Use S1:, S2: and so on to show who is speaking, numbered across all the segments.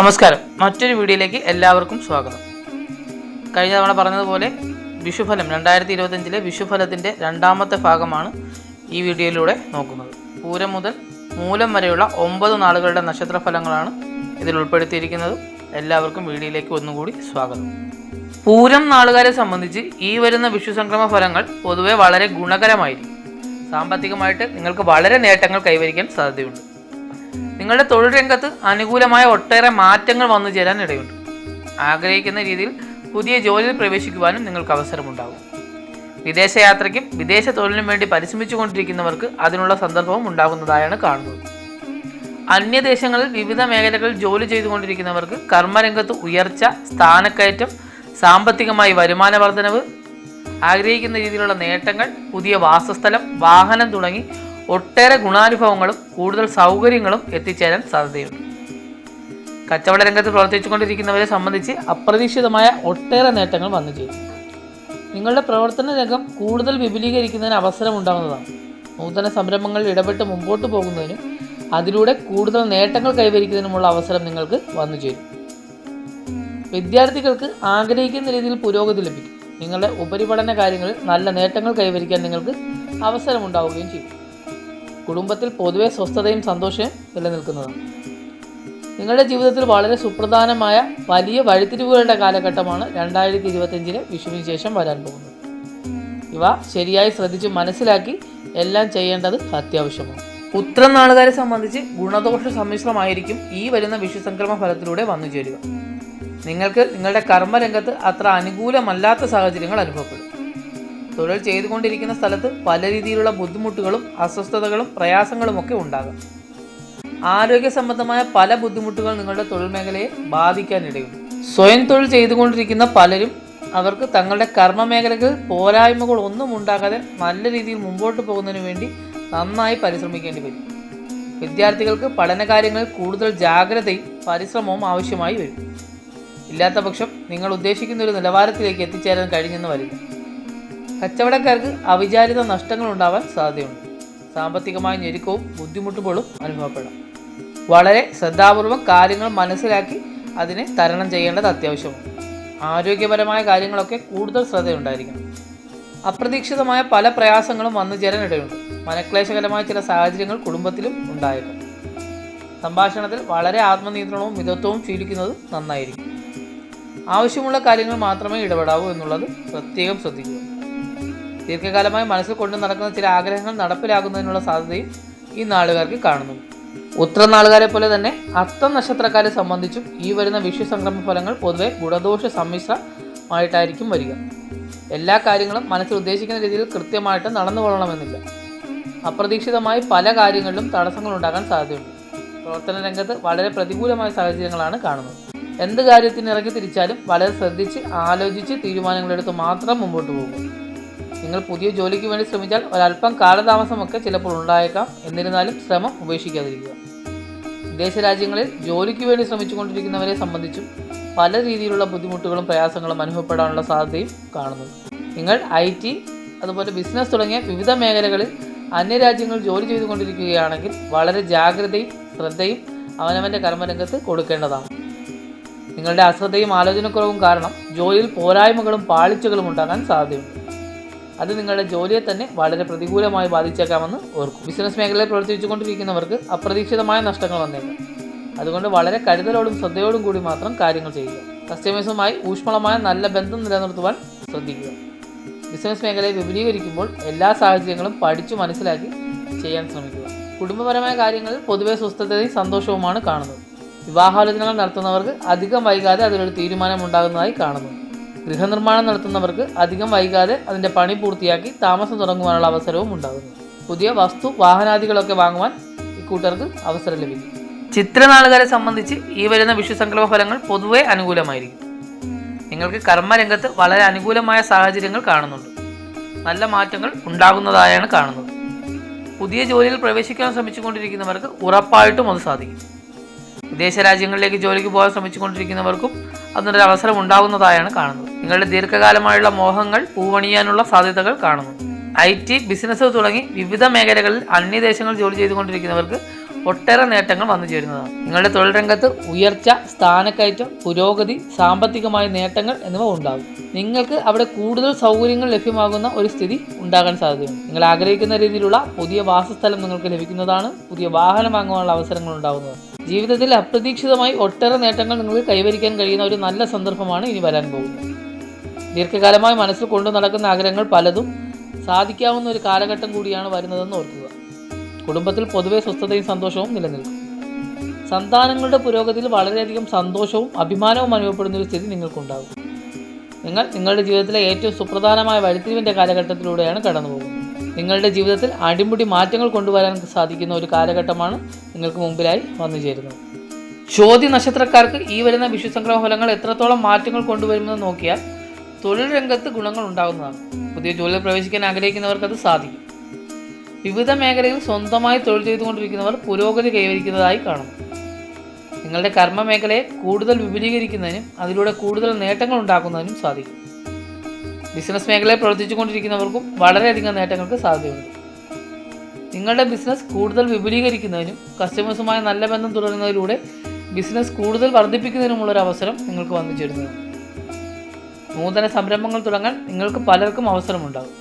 S1: നമസ്കാരം. മറ്റൊരു വീഡിയോയിലേക്ക് എല്ലാവർക്കും സ്വാഗതം. കഴിഞ്ഞ തവണ പറഞ്ഞതുപോലെ വിഷുഫലം രണ്ടായിരത്തി ഇരുപത്തഞ്ചിലെ വിഷുഫലത്തിന്റെ രണ്ടാമത്തെ ഭാഗമാണ് ഈ വീഡിയോയിലൂടെ നോക്കുന്നത്. പൂരം മുതൽ മൂലം വരെയുള്ള ഒമ്പത് നാളുകളുടെ നക്ഷത്രഫലങ്ങളാണ് ഇതിൽ ഉൾപ്പെടുത്തിയിരിക്കുന്നത്. എല്ലാവർക്കും വീഡിയോയിലേക്ക് ഒന്നുകൂടി സ്വാഗതം. പൂരം നാളുകാരെ സംബന്ധിച്ച് ഈ വരുന്ന വിഷു സംക്രമ ഫലങ്ങൾ പൊതുവെ വളരെ ഗുണകരമായിരിക്കും. സാമ്പത്തികമായിട്ട് നിങ്ങൾക്ക് വളരെ നേട്ടങ്ങൾ കൈവരിക്കാൻ സാധ്യതയുണ്ട്. നിങ്ങളുടെ തൊഴിൽ രംഗത്ത് അനുകൂലമായ ഒട്ടേറെ മാറ്റങ്ങൾ വന്നു ചേരാൻ ഇടയുണ്ട്. ആഗ്രഹിക്കുന്ന രീതിയിൽ പുതിയ ജോലിയിൽ പ്രവേശിക്കുവാനും നിങ്ങൾക്ക് അവസരമുണ്ടാകും. വിദേശയാത്രയ്ക്കും വിദേശ തൊഴിലിനും വേണ്ടി പരിശ്രമിച്ചുകൊണ്ടിരിക്കുന്നവർക്ക് അതിനുള്ള സന്ദർഭവും ഉണ്ടാകുന്നതായാണ് കാണുന്നത്. അന്യദേശങ്ങളിൽ വിവിധ മേഖലകളിൽ ജോലി ചെയ്തുകൊണ്ടിരിക്കുന്നവർക്ക് കർമ്മരംഗത്ത് ഉയർച്ച സ്ഥാനക്കയറ്റം സാമ്പത്തികമായി വരുമാന വർധനവ് ആഗ്രഹിക്കുന്ന രീതിയിലുള്ള നേട്ടങ്ങൾ പുതിയ വാസസ്ഥലം വാഹനം തുടങ്ങി ഒട്ടേറെ ഗുണാനുഭവങ്ങളും കൂടുതൽ സൗകര്യങ്ങളും എത്തിച്ചേരാൻ സാധ്യതയുണ്ട്. കച്ചവട രംഗത്ത് പ്രവർത്തിച്ചുകൊണ്ടിരിക്കുന്നവരെ സംബന്ധിച്ച് അപ്രതീക്ഷിതമായ ഒട്ടേറെ നേട്ടങ്ങൾ വന്നു ചേരും. നിങ്ങളുടെ പ്രവർത്തന രംഗം കൂടുതൽ വിപുലീകരിക്കുന്നതിന് അവസരം ഉണ്ടാകുന്നതാണ് നൂതന സംരംഭങ്ങളിൽ ഇടപെട്ട് മുമ്പോട്ട് പോകുന്നതിനും അതിലൂടെ കൂടുതൽ നേട്ടങ്ങൾ കൈവരിക്കുന്നതിനുമുള്ള അവസരം നിങ്ങൾക്ക് വന്നു ചേരും. വിദ്യാർത്ഥികൾക്ക് ആഗ്രഹിക്കുന്ന രീതിയിൽ പുരോഗതി ലഭിക്കും. നിങ്ങളുടെ ഉപരിപഠന കാര്യങ്ങളിൽ നല്ല നേട്ടങ്ങൾ കൈവരിക്കാൻ നിങ്ങൾക്ക് അവസരമുണ്ടാവുകയും ചെയ്യും. കുടുംബത്തിൽ പൊതുവെ സ്വസ്ഥതയും സന്തോഷവും നിലനിൽക്കുന്നതാണ്. നിങ്ങളുടെ ജീവിതത്തിൽ വളരെ സുപ്രധാനമായ വലിയ വഴിത്തിരിവുകളുടെ കാലഘട്ടമാണ് രണ്ടായിരത്തി ഇരുപത്തഞ്ചിന് വിഷുവിന് ശേഷം വരാൻ പോകുന്നത്. ഇവ ശരിയായി ശ്രദ്ധിച്ച് മനസ്സിലാക്കി എല്ലാം ചെയ്യേണ്ടത് അത്യാവശ്യമാണ്. ഉത്തരം നാളുകാരെ സംബന്ധിച്ച് ഗുണദോഷ സമ്മിശ്രമായിരിക്കും ഈ വരുന്ന വിഷു സംക്രമ ഫലത്തിലൂടെ വന്നു ചേരുക നിങ്ങൾക്ക് നിങ്ങളുടെ കർമ്മരംഗത്ത് അത്ര അനുകൂലമല്ലാത്ത സാഹചര്യങ്ങൾ അനുഭവപ്പെടും. തൊഴിൽ ചെയ്തുകൊണ്ടിരിക്കുന്ന സ്ഥലത്ത് പല രീതിയിലുള്ള ബുദ്ധിമുട്ടുകളും അസ്വസ്ഥതകളും പ്രയാസങ്ങളും ഒക്കെ ഉണ്ടാകും. ആരോഗ്യ സംബന്ധമായ പല ബുദ്ധിമുട്ടുകൾ നിങ്ങളുടെ തൊഴിൽ മേഖലയെ ബാധിക്കാനിടയുണ്ട്. സ്വയം തൊഴിൽ ചെയ്തുകൊണ്ടിരിക്കുന്ന പലരും അവർക്ക് തങ്ങളുടെ കർമ്മ മേഖലകളിൽ പോരായ്മകൾ ഒന്നും ഉണ്ടാകാതെ നല്ല രീതിയിൽ മുമ്പോട്ട് പോകുന്നതിന് വേണ്ടി നന്നായി പരിശ്രമിക്കേണ്ടി വരും. വിദ്യാർത്ഥികൾക്ക് പഠനകാര്യങ്ങളിൽ കൂടുതൽ ജാഗ്രതയും പരിശ്രമവും ആവശ്യമായി വരും. ഇല്ലാത്ത പക്ഷം നിങ്ങൾ ഉദ്ദേശിക്കുന്ന ഒരു നിലവാരത്തിലേക്ക് എത്തിച്ചേരാൻ കഴിഞ്ഞെന്ന് വരില്ല. കച്ചവടക്കാർക്ക് അവിചാരിത നഷ്ടങ്ങൾ ഉണ്ടാവാൻ സാധ്യതയുണ്ട്. സാമ്പത്തികമായ ഞെരുക്കവും ബുദ്ധിമുട്ടുകളും അനുഭവപ്പെടാം. വളരെ ശ്രദ്ധാപൂർവം കാര്യങ്ങൾ മനസ്സിലാക്കി അതിനെ തരണം ചെയ്യേണ്ടത് അത്യാവശ്യമാണ്. ആരോഗ്യപരമായ കാര്യങ്ങളൊക്കെ കൂടുതൽ ശ്രദ്ധയുണ്ടായിരിക്കണം. അപ്രതീക്ഷിതമായ പല പ്രയാസങ്ങളും വന്നു ചേരാൻ ഇടയുണ്ട് മനക്ലേശകരമായ ചില സാഹചര്യങ്ങൾ കുടുംബത്തിലും ഉണ്ടായേക്കാം. സംഭാഷണത്തിൽ വളരെ ആത്മനിയന്ത്രണവും മിതത്വവും ശീലിക്കുന്നത് നന്നായിരിക്കും. ആവശ്യമുള്ള കാര്യങ്ങൾ മാത്രമേ ഇടപെടാവൂ എന്നുള്ളത് പ്രത്യേകം ശ്രദ്ധിക്കുക. ദീർഘകാലമായി മനസ്സിൽ കൊണ്ടു നടക്കുന്ന ചില ആഗ്രഹങ്ങൾ നടപ്പിലാകുന്നതിനുള്ള സാധ്യതയും ഈ നാളുകാർക്ക് കാണുന്നു. ഉത്തര നാളുകാരെ പോലെ തന്നെ അത്തം നക്ഷത്രക്കാരെ സംബന്ധിച്ചും ഈ വരുന്ന വിഷു സംക്രമ ഫലങ്ങൾ പൊതുവെ ഗുണദോഷ സമ്മിശ്രമായിട്ടായിരിക്കും വരിക. എല്ലാ കാര്യങ്ങളും മനസ്സിൽ ഉദ്ദേശിക്കുന്ന രീതിയിൽ കൃത്യമായിട്ട് നടന്നു കൊള്ളണമെന്നില്ല. അപ്രതീക്ഷിതമായി പല കാര്യങ്ങളിലും തടസ്സങ്ങൾ ഉണ്ടാകാൻ സാധ്യതയുണ്ട്. പ്രവർത്തന രംഗത്ത് വളരെ പ്രതികൂലമായ സാഹചര്യങ്ങളാണ് കാണുന്നത്. എന്ത് കാര്യത്തിന് ഇറങ്ങി തിരിച്ചാലും വളരെ ശ്രദ്ധിച്ച് ആലോചിച്ച് തീരുമാനങ്ങളെടുത്ത് മാത്രം മുമ്പോട്ട് പോകും. നിങ്ങൾ പുതിയ ജോലിക്ക് വേണ്ടി ശ്രമിച്ചാൽ ഒരല്പം കാലതാമസമൊക്കെ ചിലപ്പോൾ ഉണ്ടായേക്കാം. എന്നിരുന്നാലും ശ്രമം ഉപേക്ഷിക്കാതിരിക്കുക. വിദേശ രാജ്യങ്ങളിൽ ജോലിക്ക് വേണ്ടി ശ്രമിച്ചുകൊണ്ടിരിക്കുന്നവരെ സംബന്ധിച്ചും പല രീതിയിലുള്ള ബുദ്ധിമുട്ടുകളും പ്രയാസങ്ങളും അനുഭവപ്പെടാനുള്ള സാധ്യതയും കാണുന്നു. നിങ്ങൾ ഐ ടി അതുപോലെ ബിസിനസ് തുടങ്ങിയ വിവിധ മേഖലകളിൽ അന്യരാജ്യങ്ങളിൽ ജോലി ചെയ്തുകൊണ്ടിരിക്കുകയാണെങ്കിൽ വളരെ ജാഗ്രതയും ശ്രദ്ധയും അവനവന്റെ കർമ്മരംഗത്ത് കൊടുക്കേണ്ടതാണ്. നിങ്ങളുടെ അശ്രദ്ധയും ആലോചനക്കുറവും കാരണം ജോലിയിൽ പോരായ്മകളും പാളിച്ചകളും ഉണ്ടാകാൻ സാധ്യതയുണ്ട്. അത് നിങ്ങളുടെ ജോലിയെ തന്നെ വളരെ പ്രതികൂലമായി ബാധിച്ചേക്കാമെന്ന് ഓർക്കും. ബിസിനസ് മേഖലയിൽ പ്രവർത്തിച്ചുകൊണ്ടിരിക്കുന്നവർക്ക് അപ്രതീക്ഷിതമായ നഷ്ടങ്ങൾ വന്നേക്കാം. അതുകൊണ്ട് വളരെ കരുതലോടും ശ്രദ്ധയോടും കൂടി മാത്രം കാര്യങ്ങൾ ചെയ്യുക. കസ്റ്റമേഴ്സുമായി ഊഷ്മളമായ നല്ല ബന്ധം നിലനിർത്തുവാൻ ശ്രദ്ധിക്കുക. ബിസിനസ് മേഖലയെ വിപുലീകരിക്കുമ്പോൾ എല്ലാ സാഹചര്യങ്ങളും പഠിച്ചു മനസ്സിലാക്കി ചെയ്യാൻ ശ്രമിക്കുക. കുടുംബപരമായ കാര്യങ്ങളിൽ പൊതുവെ സ്വസ്ഥതയും സന്തോഷവുമാണ് കാണുന്നത്. വിവാഹാലോചനകൾ നടത്തുന്നവർക്ക് അധികം വൈകാതെ അതിലൊരു തീരുമാനം ഉണ്ടാകുന്നതായി കാണുന്നു. ഗൃഹനിർമ്മാണം നടത്തുന്നവർക്ക് അധികം വൈകാതെ അതിന്റെ പണി പൂർത്തിയാക്കി താമസം തുടങ്ങുവാനുള്ള അവസരവും ഉണ്ടാകുന്നു. പുതിയ വസ്തു വാഹനാദികളൊക്കെ വാങ്ങുവാൻ ഇക്കൂട്ടർക്ക് അവസരം ലഭിക്കും. ചിത്രനാളുകാരെ സംബന്ധിച്ച് ഈ വരുന്ന വിഷുസംക്രമ ഫലങ്ങൾ പൊതുവെ അനുകൂലമായിരിക്കും. നിങ്ങൾക്ക് കർമ്മരംഗത്ത് വളരെ അനുകൂലമായ സാഹചര്യങ്ങൾ കാണുന്നുണ്ട്. നല്ല മാറ്റങ്ങൾ ഉണ്ടാകുന്നതായാണ് കാണുന്നത്. പുതിയ ജോലിയിൽ പ്രവേശിക്കാൻ ശ്രമിച്ചുകൊണ്ടിരിക്കുന്നവർക്ക് ഉറപ്പായിട്ടും അത് സാധിക്കും. വിദേശ രാജ്യങ്ങളിലേക്ക് ജോലിക്ക് പോകാൻ ശ്രമിച്ചുകൊണ്ടിരിക്കുന്നവർക്കും അതിനൊരു അവസരം ഉണ്ടാകുന്നതായാണ് കാണുന്നത്. നിങ്ങളുടെ ദീർഘകാലമായുള്ള മോഹങ്ങൾ പൂവണിയാനുള്ള സാധ്യതകൾ കാണുന്നു. ഐ ടി ബിസിനസ് തുടങ്ങി വിവിധ മേഖലകളിൽ അന്യദേശങ്ങൾ ജോലി ചെയ്തുകൊണ്ടിരിക്കുന്നവർക്ക് ഒട്ടേറെ നേട്ടങ്ങൾ വന്നു ചേരുന്നതാണ്. നിങ്ങളുടെ തൊഴിൽ രംഗത്ത് ഉയർച്ച സ്ഥാനക്കയറ്റം പുരോഗതി സാമ്പത്തികമായ നേട്ടങ്ങൾ എന്നിവ ഉണ്ടാകും. നിങ്ങൾക്ക് അവിടെ കൂടുതൽ സൗകര്യങ്ങൾ ലഭ്യമാകുന്ന ഒരു സ്ഥിതി ഉണ്ടാകാൻ സാധ്യതയുണ്ട്. നിങ്ങൾ ആഗ്രഹിക്കുന്ന രീതിയിലുള്ള പുതിയ വാസസ്ഥലം നിങ്ങൾക്ക് ലഭിക്കുന്നതാണ് പുതിയ വാഹനം വാങ്ങുവാനുള്ള അവസരങ്ങൾ ഉണ്ടാകുന്നത്. ജീവിതത്തിൽ അപ്രതീക്ഷിതമായി ഒട്ടേറെ നേട്ടങ്ങൾ നിങ്ങൾക്ക് കൈവരിക്കാൻ കഴിയുന്ന ഒരു നല്ല സന്ദർഭമാണ് ഇനി വരാൻ പോകുന്നത്. ദീർഘകാലമായി മനസ്സിൽ കൊണ്ടു നടക്കുന്ന ആഗ്രഹങ്ങൾ പലതും സാധിക്കാവുന്ന ഒരു കാലഘട്ടം കൂടിയാണ് വരുന്നതെന്ന് ഓർക്കുക. കുടുംബത്തിൽ പൊതുവെ സ്വസ്ഥതയും സന്തോഷവും നിലനിൽക്കും. സന്താനങ്ങളുടെ പുരോഗതിയിൽ വളരെയധികം സന്തോഷവും അഭിമാനവും അനുഭവപ്പെടുന്ന ഒരു സ്ഥിതി നിങ്ങൾക്കുണ്ടാകും. നിങ്ങൾ നിങ്ങളുടെ ജീവിതത്തിലെ ഏറ്റവും സുപ്രധാനമായ വഴിത്തിരിവിന്റെ കാലഘട്ടത്തിലൂടെയാണ് കടന്നു പോകുന്നത് നിങ്ങളുടെ ജീവിതത്തിൽ അടിമുടി മാറ്റങ്ങൾ കൊണ്ടുവരാൻ സാധിക്കുന്ന ഒരു കാലഘട്ടമാണ് നിങ്ങൾക്ക് മുമ്പിലായി വന്നു ചേരുന്നത്. ചോദ്യ നക്ഷത്രക്കാർക്ക് ഈ വരുന്ന വിഷുസംക്രമ ഫലങ്ങൾ എത്രത്തോളം മാറ്റങ്ങൾ കൊണ്ടുവരുമെന്ന് നോക്കിയാൽ തൊഴിൽ രംഗത്ത് ഗുണങ്ങൾ ഉണ്ടാകുന്നതാണ്. പുതിയ ജോലിയിൽ പ്രവേശിക്കാൻ ആഗ്രഹിക്കുന്നവർക്ക് അത് സാധിക്കും. വിവിധ മേഖലയിൽ സ്വന്തമായി തൊഴിൽ ചെയ്തുകൊണ്ടിരിക്കുന്നവർ പുരോഗതി കൈവരിക്കുന്നതായി കാണുന്നു നിങ്ങളുടെ കർമ്മ മേഖലയെ കൂടുതൽ വിപുലീകരിക്കുന്നതിനും അതിലൂടെ കൂടുതൽ നേട്ടങ്ങൾ ഉണ്ടാക്കുന്നതിനും സാധിക്കും. ബിസിനസ് മേഖലയിൽ പ്രവർത്തിച്ചുകൊണ്ടിരിക്കുന്നവർക്കും വളരെയധികം നേട്ടങ്ങൾക്ക് സാധ്യതയുണ്ട്. നിങ്ങളുടെ ബിസിനസ് കൂടുതൽ വിപുലീകരിക്കുന്നതിനും കസ്റ്റമേഴ്സുമായി നല്ല ബന്ധം തുടരുന്നതിലൂടെ ബിസിനസ് കൂടുതൽ വർദ്ധിപ്പിക്കുന്നതിനുമുള്ള ഒരു അവസരം നിങ്ങൾക്ക് വന്നു ചേരുന്നതാണ്. നൂതന സംരംഭങ്ങൾ തുടങ്ങാൻ നിങ്ങൾക്ക് പലർക്കും അവസരമുണ്ടാകും.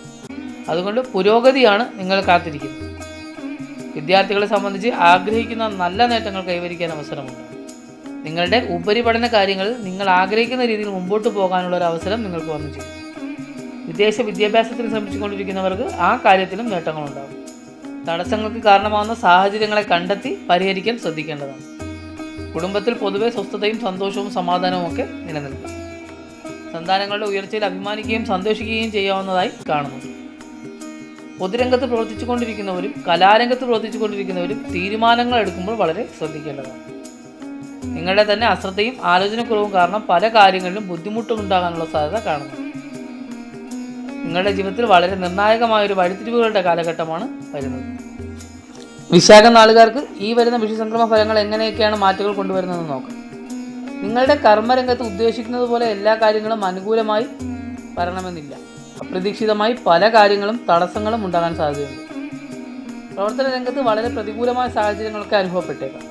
S1: അതുകൊണ്ട് പുരോഗതിയാണ് നിങ്ങൾ കാത്തിരിക്കുന്നത്. വിദ്യാർത്ഥികളെ സംബന്ധിച്ച് ആഗ്രഹിക്കുന്ന നല്ല നേട്ടങ്ങൾ കൈവരിക്കാൻ അവസരമുണ്ട്. നിങ്ങളുടെ ഉപരിപഠന കാര്യങ്ങളിൽ നിങ്ങൾ ആഗ്രഹിക്കുന്ന രീതിയിൽ മുമ്പോട്ട് പോകാനുള്ള ഒരു അവസരം നിങ്ങൾക്ക് വന്നു ചേരും. വിദേശ വിദ്യാഭ്യാസത്തിന് ശ്രമിച്ചുകൊണ്ടിരിക്കുന്നവർക്ക് ആ കാര്യത്തിലും നേട്ടങ്ങളുണ്ടാകും. തടസ്സങ്ങൾക്ക് കാരണമാകുന്ന സാഹചര്യങ്ങളെ കണ്ടെത്തി പരിഹരിക്കാൻ ശ്രദ്ധിക്കേണ്ടതാണ്. കുടുംബത്തിൽ പൊതുവെ സ്വസ്ഥതയും സന്തോഷവും സമാധാനവും ഒക്കെ നിലനിൽക്കും. സന്താനങ്ങളുടെ ഉയർച്ചയിൽ അഭിമാനിക്കുകയും സന്തോഷിക്കുകയും ചെയ്യാവുന്നതായി കാണുന്നു. പൊതുരംഗത്ത് പ്രവർത്തിച്ചുകൊണ്ടിരിക്കുന്നവരും കലാരംഗത്ത് പ്രവർത്തിച്ചുകൊണ്ടിരിക്കുന്നവരും തീരുമാനങ്ങൾ എടുക്കുമ്പോൾ വളരെ ശ്രദ്ധിക്കേണ്ടതാണ്. നിങ്ങളുടെ തന്നെ അശ്രദ്ധയും ആലോചനക്കുറവും കാരണം പല കാര്യങ്ങളിലും ബുദ്ധിമുട്ടുണ്ടാകാനുള്ള സാധ്യത കാണുന്നു. നിങ്ങളുടെ ജീവിതത്തിൽ വളരെ നിർണായകമായ ഒരു വഴിത്തിരിവുകളുടെ കാലഘട്ടമാണ് വരുന്നത്. വിശാഖ നാളുകാർക്ക് ഈ വരുന്ന വിഷുസംക്രമ ഫലങ്ങൾ എങ്ങനെയൊക്കെയാണ് മാറ്റങ്ങൾ കൊണ്ടുവരുന്നതെന്ന് നോക്കാം. നിങ്ങളുടെ കർമ്മരംഗത്ത് ഉദ്ദേശിക്കുന്നത് പോലെ എല്ലാ കാര്യങ്ങളും അനുകൂലമായി വരണമെന്നില്ല. അപ്രതീക്ഷിതമായി പല കാര്യങ്ങളും തടസ്സങ്ങളും ഉണ്ടാകാൻ സാധ്യതയുണ്ട്. പ്രവർത്തന രംഗത്ത് വളരെ പ്രതികൂലമായ സാഹചര്യങ്ങളൊക്കെ അനുഭവപ്പെട്ടേക്കാം.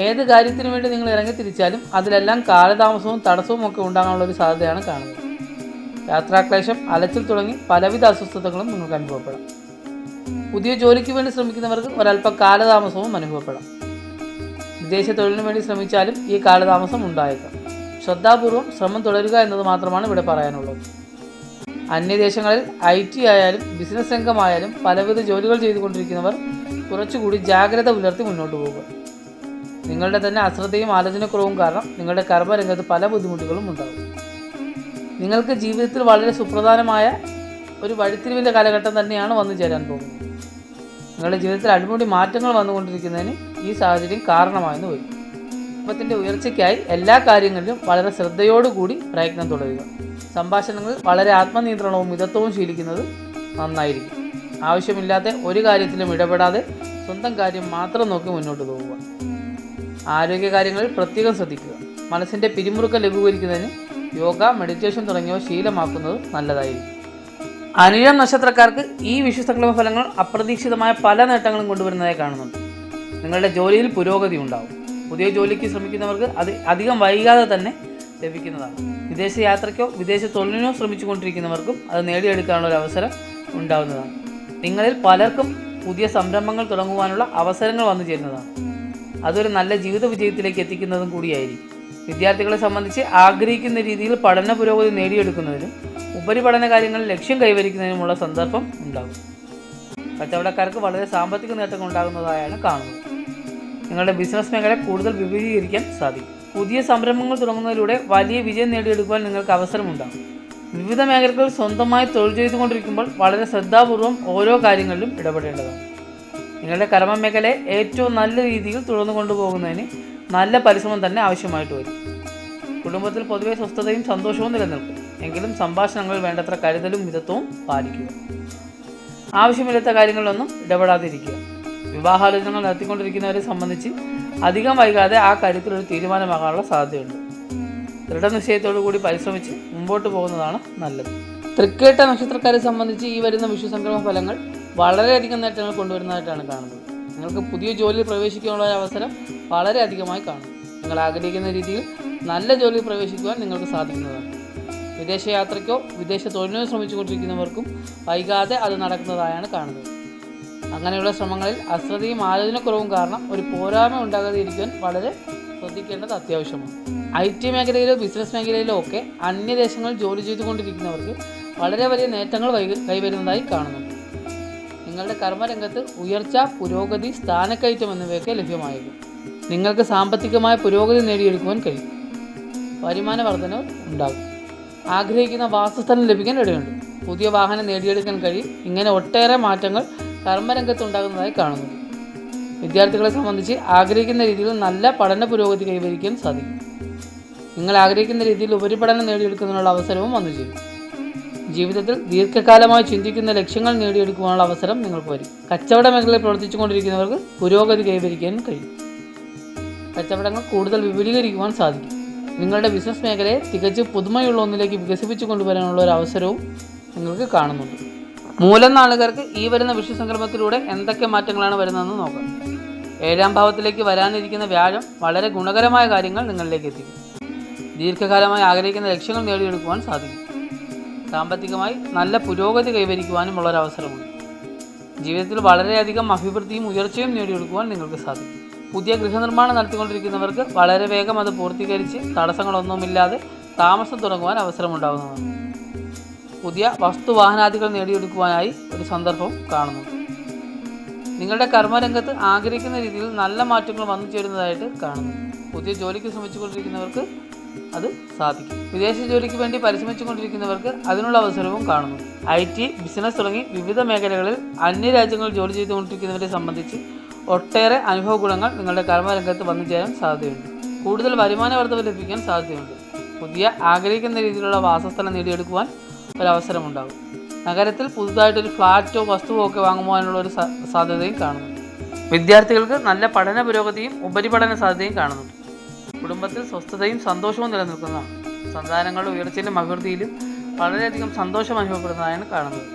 S1: ഏത് കാര്യത്തിനു വേണ്ടി നിങ്ങൾ ഇറങ്ങി തിരിച്ചാലും അതിലെല്ലാം കാലതാമസവും തടസ്സവും ഒക്കെ ഉണ്ടാകാനുള്ള ഒരു സാധ്യതയാണ് കാണുന്നത്. യാത്രാക്ലേശം അലച്ചിൽ തുടങ്ങി പലവിധ അസ്വസ്ഥതകളും നിങ്ങൾക്ക് അനുഭവപ്പെടാം പുതിയ ജോലിക്ക് വേണ്ടി ശ്രമിക്കുന്നവർക്ക് ഒരല്പ കാലതാമസവും അനുഭവപ്പെടാം. വിദേശ തൊഴിലിന് വേണ്ടി ശ്രമിച്ചാലും ഈ കാലതാമസം ഉണ്ടായേക്കാം. ശ്രദ്ധാപൂർവം ശ്രമം തുടരുക എന്നത് മാത്രമാണ് ഇവിടെ പറയാനുള്ളത്. അന്യദേശങ്ങളിൽ ഐ ടി ആയാലും ബിസിനസ് രംഗമായാലും പലവിധ ജോലികൾ ചെയ്തുകൊണ്ടിരിക്കുന്നവർ കുറച്ചുകൂടി ജാഗ്രത പുലർത്തി മുന്നോട്ട് പോകുക. നിങ്ങളുടെ തന്നെ അശ്രദ്ധയും ആലോചനക്കുറവും കാരണം നിങ്ങളുടെ കർമ്മരംഗത്ത് പല ബുദ്ധിമുട്ടുകളും ഉണ്ടാകും. നിങ്ങൾക്ക് ജീവിതത്തിൽ വളരെ സുപ്രധാനമായ ഒരു വഴിത്തിരിവിന്റെ കാലഘട്ടം തന്നെയാണ് വന്നു ചേരാൻ പോകുന്നത്. നിങ്ങളുടെ ജീവിതത്തിൽ അടിമുടി മാറ്റങ്ങൾ വന്നുകൊണ്ടിരിക്കുന്നതിന് ഈ സാഹചര്യം കാരണമായെന്ന് വരും. കുടുംബത്തിന്റെ ഉയർച്ചയ്ക്കായി എല്ലാ കാര്യങ്ങളിലും വളരെ ശ്രദ്ധയോടുകൂടി പ്രയത്നം തുടരുക. സംഭാഷണങ്ങൾ വളരെ ആത്മനിയന്ത്രണവും മിതത്വവും ശീലിക്കുന്നത് നന്നായിരിക്കും. ആവശ്യമില്ലാത്ത ഒരു കാര്യത്തിലും ഇടപെടാതെ സ്വന്തം കാര്യം മാത്രം നോക്കി മുന്നോട്ട് പോകുക ആരോഗ്യ കാര്യങ്ങളിൽ പ്രത്യേകം ശ്രദ്ധിക്കുക. മനസ്സിന്റെ പിരിമുറുക്കം ലഘൂകരിക്കുന്നതിന് യോഗ മെഡിറ്റേഷൻ തുടങ്ങിയവ ശീലമാക്കുന്നത് നല്ലതായിരിക്കും. അനിഴം നക്ഷത്രക്കാർക്ക് ഈ വിഷുസംക്രമ ഫലങ്ങൾ അപ്രതീക്ഷിതമായ പല നേട്ടങ്ങളും കൊണ്ടുവരുന്നതായി കാണുന്നുണ്ട്. നിങ്ങളുടെ ജോലിയിൽ പുരോഗതി ഉണ്ടാവും. പുതിയ ജോലിക്ക് ശ്രമിക്കുന്നവർക്ക് അത് അധികം വൈകാതെ തന്നെ ലഭിക്കുന്നതാണ്. വിദേശ യാത്രയ്ക്കോ വിദേശ തൊഴിലിനോ ശ്രമിച്ചുകൊണ്ടിരിക്കുന്നവർക്കും അത് നേടിയെടുക്കാനുള്ള ഒരു അവസരം ഉണ്ടാവുന്നതാണ്. നിങ്ങളിൽ പലർക്കും പുതിയ സംരംഭങ്ങൾ തുടങ്ങുവാനുള്ള അവസരങ്ങൾ വന്നു ചേരുന്നതാണ്. അതൊരു നല്ല ജീവിത വിജയത്തിലേക്ക് എത്തിക്കുന്നതും കൂടിയായിരിക്കും. വിദ്യാർത്ഥികളെ സംബന്ധിച്ച് ആഗ്രഹിക്കുന്ന രീതിയിൽ പഠന പുരോഗതി നേടിയെടുക്കുന്നതിനും ഉപരിപഠന കാര്യങ്ങളിൽ ലക്ഷ്യം കൈവരിക്കുന്നതിനുമുള്ള സന്ദർഭം ഉണ്ടാകും. കച്ചവടക്കാർക്ക് വളരെ സാമ്പത്തിക നേട്ടങ്ങൾ ഉണ്ടാകുന്നതായാണ് കാണുന്നത്. നിങ്ങളുടെ ബിസിനസ് മേഖല കൂടുതൽ വിപുലീകരിക്കാൻ സാധിക്കും. പുതിയ സംരംഭങ്ങൾ തുടങ്ങുന്നതിലൂടെ വലിയ വിജയം നേടിയെടുക്കുവാൻ നിങ്ങൾക്ക് അവസരമുണ്ടാകും. വിവിധ മേഖലകളിൽ സ്വന്തമായി തൊഴിൽ ചെയ്തുകൊണ്ടിരിക്കുമ്പോൾ വളരെ ശ്രദ്ധാപൂർവം ഓരോ കാര്യങ്ങളിലും ഇടപെടേണ്ടതാണ്. നിങ്ങളുടെ കർമ്മ മേഖലയെ ഏറ്റവും നല്ല രീതിയിൽ തുടർന്നു കൊണ്ടുപോകുന്നതിന് നല്ല പരിശ്രമം തന്നെ ആവശ്യമായിട്ട് വരും. കുടുംബത്തിൽ പൊതുവെ സ്വസ്ഥതയും സന്തോഷവും നിലനിൽക്കും. എങ്കിലും സംഭാഷണങ്ങൾ വേണ്ടത്ര കരുതലും മിതത്വവും പാലിക്കുക. ആവശ്യമില്ലാത്ത കാര്യങ്ങളിലൊന്നും ഇടപെടാതിരിക്കുക. വിവാഹാലോചനകൾ നടത്തിക്കൊണ്ടിരിക്കുന്നവരെ സംബന്ധിച്ച് അധികം വൈകാതെ ആ കാര്യത്തിൽ ഒരു തീരുമാനമാകാനുള്ള സാധ്യതയുണ്ട്. ദൃഢനിശ്ചയത്തോടു കൂടി പരിശ്രമിച്ച് മുമ്പോട്ട് പോകുന്നതാണ് നല്ലത്. തൃക്കേട്ട നക്ഷത്രക്കാരെ സംബന്ധിച്ച് ഈ വരുന്ന വിഷു ഫലങ്ങൾ വളരെയധികം നേട്ടങ്ങൾ കൊണ്ടുവരുന്നതായിട്ടാണ് കാണുന്നത്. നിങ്ങൾക്ക് പുതിയ ജോലിയിൽ പ്രവേശിക്കാനുള്ള ഒരു അവസരം വളരെ അധികമായി കാണും. നിങ്ങൾ ആഗ്രഹിക്കുന്ന രീതിയിൽ നല്ല ജോലിയിൽ പ്രവേശിക്കുവാൻ നിങ്ങൾക്ക് സാധിക്കുന്നതാണ്. വിദേശയാത്രയ്ക്കോ വിദേശ തൊഴിലിനോ ശ്രമിച്ചുകൊണ്ടിരിക്കുന്നവർക്കും വൈകാതെ അത് നടക്കുന്നതായാണ് കാണുന്നത്. അങ്ങനെയുള്ള ശ്രമങ്ങളിൽ അശ്രദ്ധയും ആലോചനക്കുറവും കാരണം ഒരു പോരായ്മ ഉണ്ടാകാതെ ഇരിക്കാൻ വളരെ ശ്രദ്ധിക്കേണ്ടത് അത്യാവശ്യമാണ്. ഐ ടി മേഖലയിലോ ബിസിനസ് മേഖലയിലോ ഒക്കെ അന്യദേശങ്ങളിൽ ജോലി ചെയ്തുകൊണ്ടിരിക്കുന്നവർക്ക് വളരെ വലിയ നേട്ടങ്ങൾ കൈവരുന്നതായി കാണുന്നുണ്ട്. നിങ്ങളുടെ കർമ്മരംഗത്ത് ഉയർച്ച പുരോഗതി സ്ഥാനക്കയറ്റം എന്നിവയൊക്കെ ലഭ്യമായേക്കും നിങ്ങൾക്ക് സാമ്പത്തികമായ പുരോഗതി നേടിയെടുക്കുവാൻ കഴിയും. വരുമാന വർധന ഉണ്ടാകും. ആഗ്രഹിക്കുന്ന വാസസ്ഥലം ലഭിക്കാൻ ഇടയുണ്ട്. പുതിയ വാഹനം നേടിയെടുക്കാൻ കഴിയും. ഇങ്ങനെ ഒട്ടേറെ മാറ്റങ്ങൾ കർമ്മരംഗത്ത് ഉണ്ടാകുന്നതായി കാണുന്നു. വിദ്യാർത്ഥികളെ സംബന്ധിച്ച് ആഗ്രഹിക്കുന്ന രീതിയിൽ നല്ല പഠന പുരോഗതി കൈവരിക്കാൻ സാധിക്കും. നിങ്ങൾ ആഗ്രഹിക്കുന്ന രീതിയിൽ ഉപരിപഠനം നേടിയെടുക്കുന്നതിനുള്ള അവസരവും വന്നു ചേരും. ജീവിതത്തിൽ ദീർഘകാലമായി ചിന്തിക്കുന്ന ലക്ഷ്യങ്ങൾ നേടിയെടുക്കുവാനുള്ള അവസരം നിങ്ങൾക്ക് വരും. കച്ചവട മേഖലയിൽ പ്രവർത്തിച്ചുകൊണ്ടിരിക്കുന്നവർക്ക് പുരോഗതി കൈവരിക്കാൻ കഴിയും. കച്ചവടങ്ങൾ കൂടുതൽ വിപുലീകരിക്കുവാൻ സാധിക്കും. നിങ്ങളുടെ ബിസിനസ് മേഖലയെ തികച്ചും പുതുമയുള്ള ഒന്നിലേക്ക് വികസിപ്പിച്ചു കൊണ്ടുവരാനുള്ള ഒരു അവസരവും നിങ്ങൾക്ക് കാണുന്നുണ്ട്. മൂലം നാളുകാർക്ക് ഈ വരുന്ന വിഷുസംക്രമത്തിലൂടെ എന്തൊക്കെ മാറ്റങ്ങളാണ് വരുന്നതെന്ന് നോക്കാം. ഏഴാം ഭാവത്തിലേക്ക് വരാനിരിക്കുന്ന വ്യാഴം വളരെ ഗുണകരമായ കാര്യങ്ങൾ നിങ്ങളിലേക്ക് എത്തിക്കും. ദീർഘകാലമായി ആഗ്രഹിക്കുന്ന ലക്ഷ്യങ്ങൾ നേടിയെടുക്കുവാൻ സാധിക്കും. സാമ്പത്തികമായി നല്ല പുരോഗതി കൈവരിക്കുവാനുമുള്ള ഒരു അവസരമുണ്ട് ജീവിതത്തിൽ വളരെയധികം അഭിവൃദ്ധിയും ഉയർച്ചയും നേടിയെടുക്കുവാൻ നിങ്ങൾക്ക് സാധിക്കും. പുതിയ ഗൃഹനിർമ്മാണം നടത്തിക്കൊണ്ടിരിക്കുന്നവർക്ക് വളരെ വേഗം അത് പൂർത്തീകരിച്ച് തടസ്സങ്ങളൊന്നുമില്ലാതെ താമസം തുടങ്ങുവാൻ അവസരമുണ്ടാകുന്നതാണ്. പുതിയ വസ്തുവാഹനാദികൾ നേടിയെടുക്കുവാനായി ഒരു സന്ദർഭം കാണുന്നു. നിങ്ങളുടെ കർമ്മരംഗത്ത് ആഗ്രഹിക്കുന്ന രീതിയിൽ നല്ല മാറ്റങ്ങൾ വന്നു ചേരുന്നതായിട്ട് കാണുന്നു. പുതിയ ജോലിക്ക് ശ്രമിച്ചുകൊണ്ടിരിക്കുന്നവർക്ക് അത് സാധിക്കും. വിദേശ ജോലിക്ക് വേണ്ടി പരിശ്രമിച്ചുകൊണ്ടിരിക്കുന്നവർക്ക് അതിനുള്ള അവസരവും കാണുന്നു. ഐ ടി ബിസിനസ് തുടങ്ങി വിവിധ മേഖലകളിൽ അന്യരാജ്യങ്ങളിൽ ജോലി ചെയ്തുകൊണ്ടിരിക്കുന്നവരെ സംബന്ധിച്ച് ഒട്ടേറെ അനുഭവ ഗുണങ്ങൾ നിങ്ങളുടെ കർമ്മരംഗത്ത് വന്നു ചേരാൻ സാധ്യതയുണ്ട്. കൂടുതൽ വരുമാന വർദ്ധവ് ലഭിക്കാൻ സാധ്യതയുണ്ട്. പുതിയ ആഗ്രഹിക്കുന്ന രീതിയിലുള്ള വാസസ്ഥലം നേടിയെടുക്കുവാൻ ഒരവസരമുണ്ടാകും. നഗരത്തിൽ പുതുതായിട്ടൊരു ഫ്ലാറ്റോ വസ്തുവോ ഒക്കെ വാങ്ങുവാനുള്ള ഒരു സാധ്യതയും കാണുന്നുണ്ട് വിദ്യാർത്ഥികൾക്ക് നല്ല പഠന പുരോഗതിയും ഉപരിപഠന സാധ്യതയും കാണുന്നുണ്ട് കുടുംബത്തിൽ സ്വസ്ഥതയും സന്തോഷവും നിലനിൽക്കുന്നതാണ്. സന്താനങ്ങളുടെ ഉയർച്ചയിലും അഭിവൃദ്ധിയിലും വളരെയധികം സന്തോഷം അനുഭവപ്പെടുന്നതായാണ് കാണുന്നത്.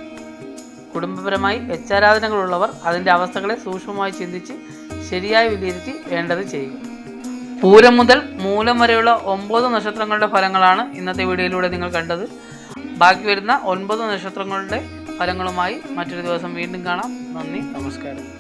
S1: കുടുംബപരമായി വെച്ചാരാധനകളുള്ളവർ അതിന്റെ അവസ്ഥകളെ സൂക്ഷ്മമായി ചിന്തിച്ച് ശരിയായി വിലയിരുത്തി വേണ്ടത് ചെയ്യുക. പൂരം മുതൽ മൂലം വരെയുള്ള ഒമ്പത് നക്ഷത്രങ്ങളുടെ ഫലങ്ങളാണ് ഇന്നത്തെ വീഡിയോയിലൂടെ നിങ്ങൾ കണ്ടത്. ബാക്കി വരുന്ന ഒൻപത് നക്ഷത്രങ്ങളുടെ ഫലങ്ങളുമായി മറ്റൊരു ദിവസം വീണ്ടും കാണാം. നന്ദി നമസ്കാരം.